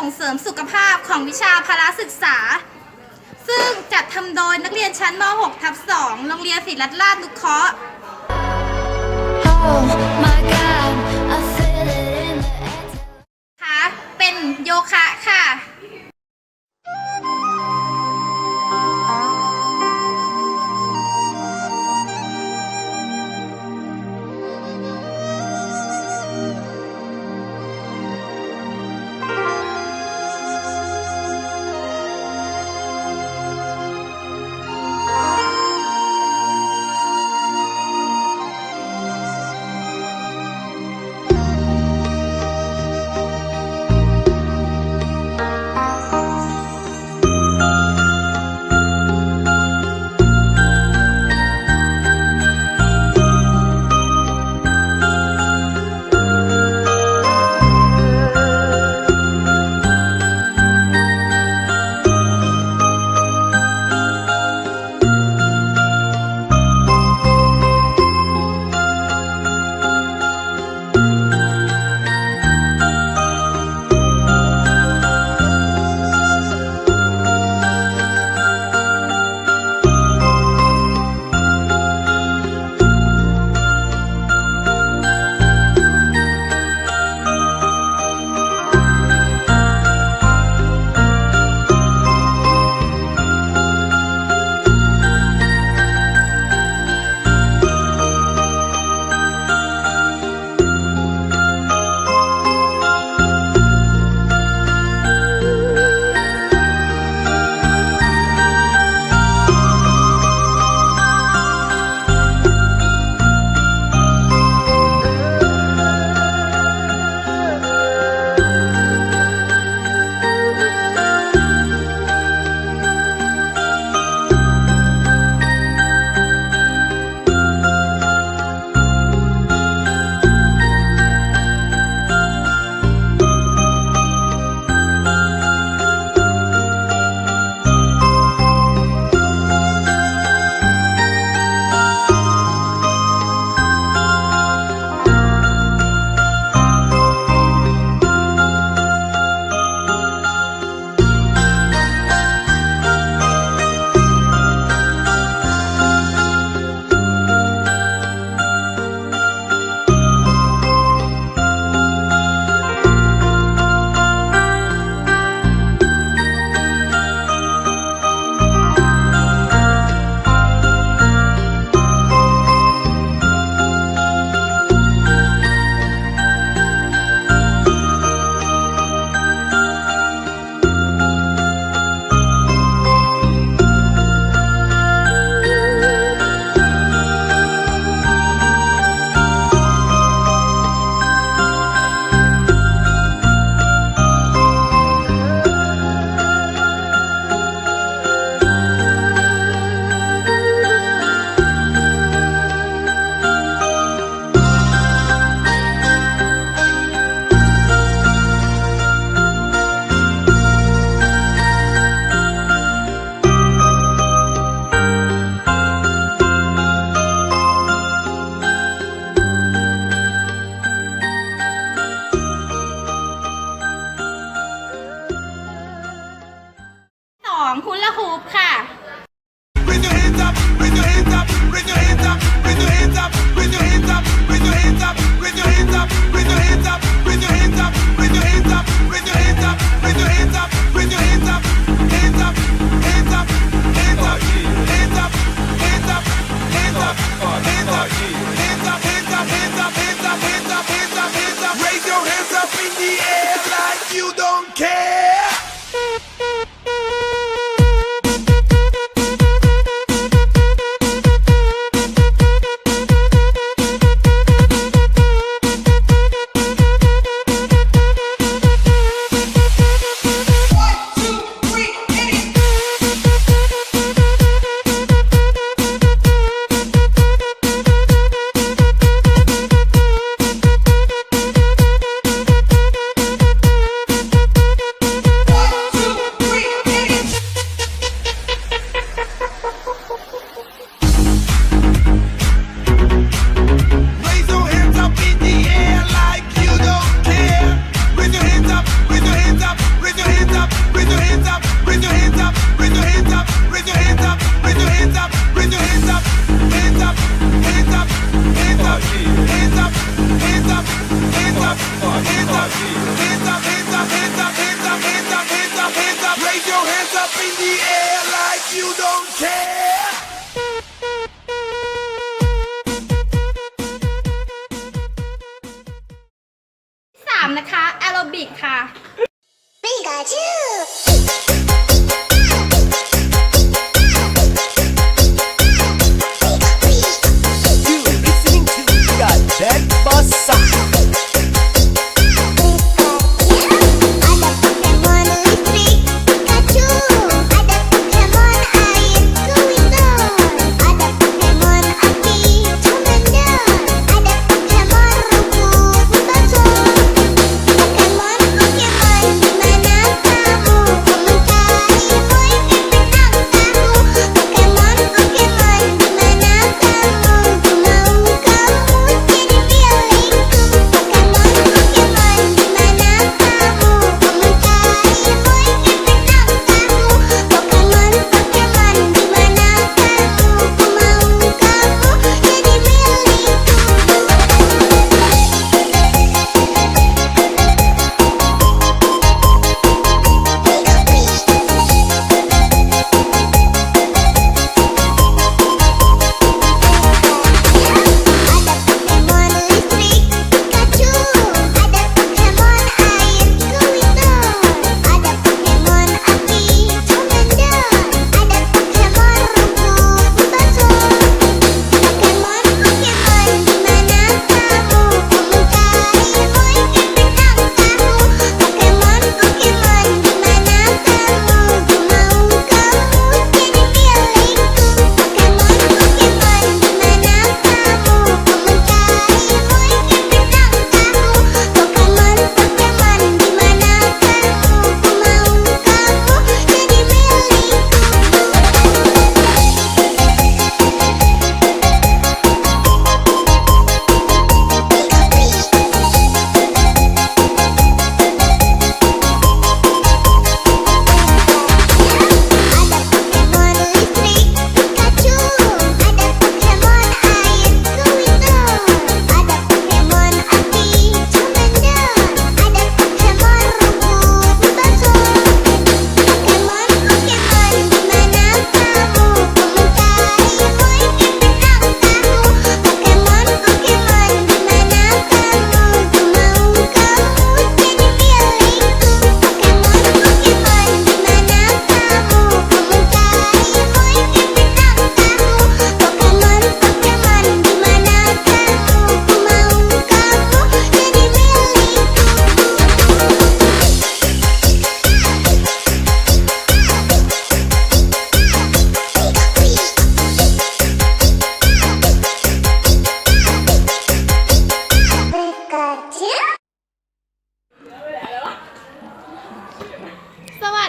ส่งเสริมสุขภาพของวิชาพละศึกษา ซึ่งจัดทำโดยนักเรียนชั้นม .6 ทับ2โรงเรียนศิริรัตน์ราชนุเคราะห์ Oh my god, I feel it in the air. ค่ะเป็นโยคะค่ะ you up in the air like you don't care.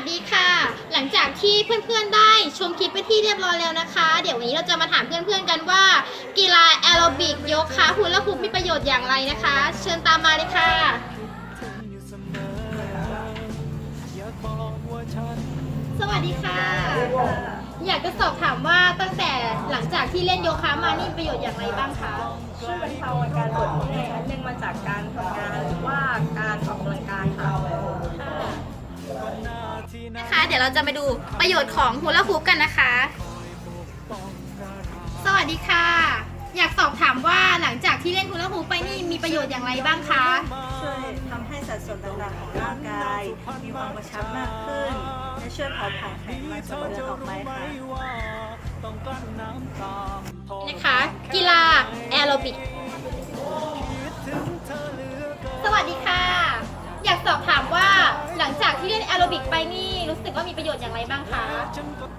สวัสดีค่ะ หลังจากที่เพื่อนๆได้ชมคลิปไปที่เรียบร้อยแล้วนะคะ เดี๋ยววันนี้เราจะมาถามเพื่อนๆกันว่า กีฬาแอโรบิกโยคะฮูลาฮูปมีประโยชน์อย่างไรนะคะ เชิญตามมาเลยค่ะ สวัสดีค่ะ อยากจะสอบถามว่าตั้งแต่หลังจากที่เล่นโยคะมานี่มีประโยชน์อย่างไรบ้างคะ ช่วยบรรเทาอาการปวดเมื่อยเนื่องมาจากการทำงานหรือว่าการออกกำลังกายค่ะ เดี๋ยวเราจะมาดูประโยชน์ของฮูลาฮูปกันนะคะ สวัสดีค่ะ อยากสอบถามว่าหลังจากที่เล่นฮูลาฮูปไปนี่มีประโยชน์อย่างไรบ้างคะ ช่วยทำให้สัดส่วนต่างๆของร่างกาย มีความกระชับมากขึ้น และช่วยเผาผลาญไขมันส่วนเกินออกไปค่ะนะคะ กีฬาแอโรบิก สวัสดีค่ะ อยากสอบถามว่าหลังจากที่เล่นแอโรบิกไปนี่รู้สึก ว่ามีประโยชน์อย่างไรบ้างคะ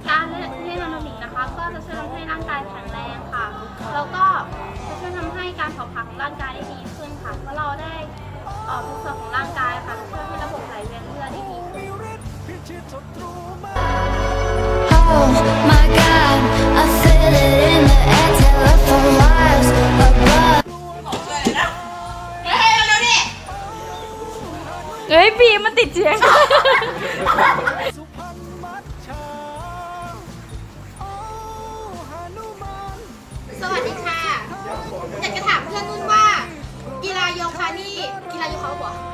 การเล่นแอโรบิกนะคะ ก็จะช่วยทำให้ร่างกายแข็งแรงค่ะ แล้วก็จะช่วยทำให้การเผาผลาญของร่างกายได้ดีขึ้นค่ะเพราะเราได้ออกทุกส่วนของร่างกายค่ะช่วยให้ระบบไหลเวียนเลือดได้ดีขึ้น Oh my god, I feel it in the air, telephone wires above. เฮ้ยเร็วๆดิเฮ้ยบีมันติดเสียง